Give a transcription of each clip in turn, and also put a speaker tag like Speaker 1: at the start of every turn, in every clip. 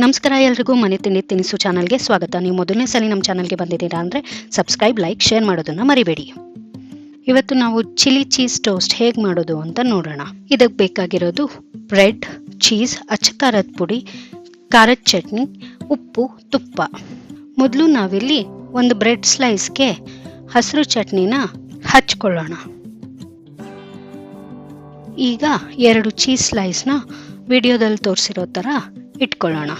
Speaker 1: ನಮಸ್ಕಾರ, ಎಲ್ರಿಗೂ ಮನೆ ತಿಂಡಿ ತಿನಿಸು ಚಾನಲ್ಗೆ ಸ್ವಾಗತ. ನೀವು ಮೊದಲನೇ ಸಲ ನಮ್ಮ ಚಾನಲ್ಗೆ ಬಂದಿದ್ದೀರಾ ಅಂದರೆ ಸಬ್ಸ್ಕ್ರೈಬ್, ಲೈಕ್, ಶೇರ್ ಮಾಡೋದನ್ನು ಮರಿಬೇಡಿ. ಇವತ್ತು ನಾವು ಚಿಲ್ಲಿ ಚೀಸ್ ಟೋಸ್ಟ್ ಹೇಗೆ ಮಾಡೋದು ಅಂತ ನೋಡೋಣ. ಇದಕ್ಕೆ ಬೇಕಾಗಿರೋದು ಬ್ರೆಡ್, ಚೀಸ್ ಅಚ್ಚ ಖಾರದ ಪುಡಿ, ಖಾರದ ಚಟ್ನಿ, ಉಪ್ಪು, ತುಪ್ಪ. ಮೊದಲು ನಾವಿಲ್ಲಿ ಒಂದು ಬ್ರೆಡ್ ಸ್ಲೈಸ್ಗೆ ಹಸಿರು ಚಟ್ನಿನ ಹಚ್ಕೊಳ್ಳೋಣ. ಈಗ ಎರಡು ಚೀಸ್ ಸ್ಲೈಸ್ನ ವಿಡಿಯೋದಲ್ಲಿ ತೋರಿಸಿರೋ ಥರ ಇಟ್ಕೊಳ್ಳೋಣ.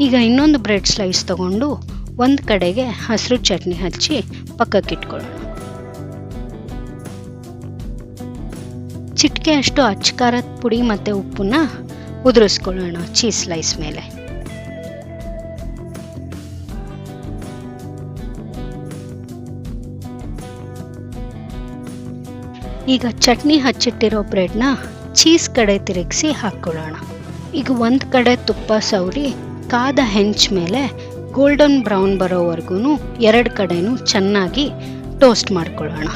Speaker 1: ಈಗ ಇನ್ನೊಂದು ಬ್ರೆಡ್ ಸ್ಲೈಸ್ ತಗೊಂಡು ಒಂದು ಕಡೆಗೆ ಹಸಿರು ಚಟ್ನಿ ಹಚ್ಚಿ ಪಕ್ಕಕ್ಕೆ ಇಟ್ಕೊಳ್ಳೋಣ. ಚಿಟಿಕೆ ಅಷ್ಟು ಅಚ್ಕಾರದ ಪುಡಿ ಮತ್ತು ಉಪ್ಪನ್ನ ಉದುರಿಸ್ಕೊಳ್ಳೋಣ ಚೀಸ್ ಸ್ಲೈಸ್ ಮೇಲೆ. ಈಗ ಚಟ್ನಿ ಹಚ್ಚಿಟ್ಟಿರೋ ಬ್ರೆಡ್ನ ಚೀಸ್ ಕಡೆ ತಿರುಗಿಸಿ ಹಾಕ್ಕೊಳ್ಳೋಣ. ಈಗ ಒಂದು ಕಡೆ ತುಪ್ಪ ಸವರಿ, ಕಾದ ಹೆಂಚ್ ಮೇಲೆ ಗೋಲ್ಡನ್ ಬ್ರೌನ್ ಬರೋವರೆಗೂ ಎರಡು ಕಡೆನೂ ಚೆನ್ನಾಗಿ ಟೋಸ್ಟ್ ಮಾಡ್ಕೊಳ್ಳೋಣ.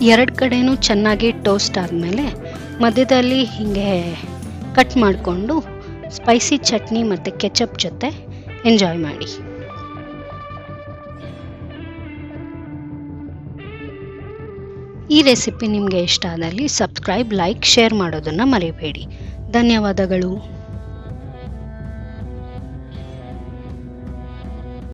Speaker 1: ಎರಡು ಕಡೆನೂ ಚೆನ್ನಾಗಿ ಟೋಸ್ಟ್ ಆದಮೇಲೆ ಮಧ್ಯದಲ್ಲಿ ಹೀಗೆ ಕಟ್ ಮಾಡಿಕೊಂಡು ಸ್ಪೈಸಿ ಚಟ್ನಿ ಮತ್ತು ಕೆಚಪ್ ಜೊತೆ ಎಂಜಾಯ್ ಮಾಡಿ. ಈ ರೆಸಿಪಿ ನಿಮಗೆ ಇಷ್ಟ ಆದಲ್ಲಿ ಸಬ್ಸ್ಕ್ರೈಬ್ ಲೈಕ್ ಶೇರ್ ಮಾಡೋದನ್ನು ಮರೆಯಬೇಡಿ ಧನ್ಯವಾದಗಳು.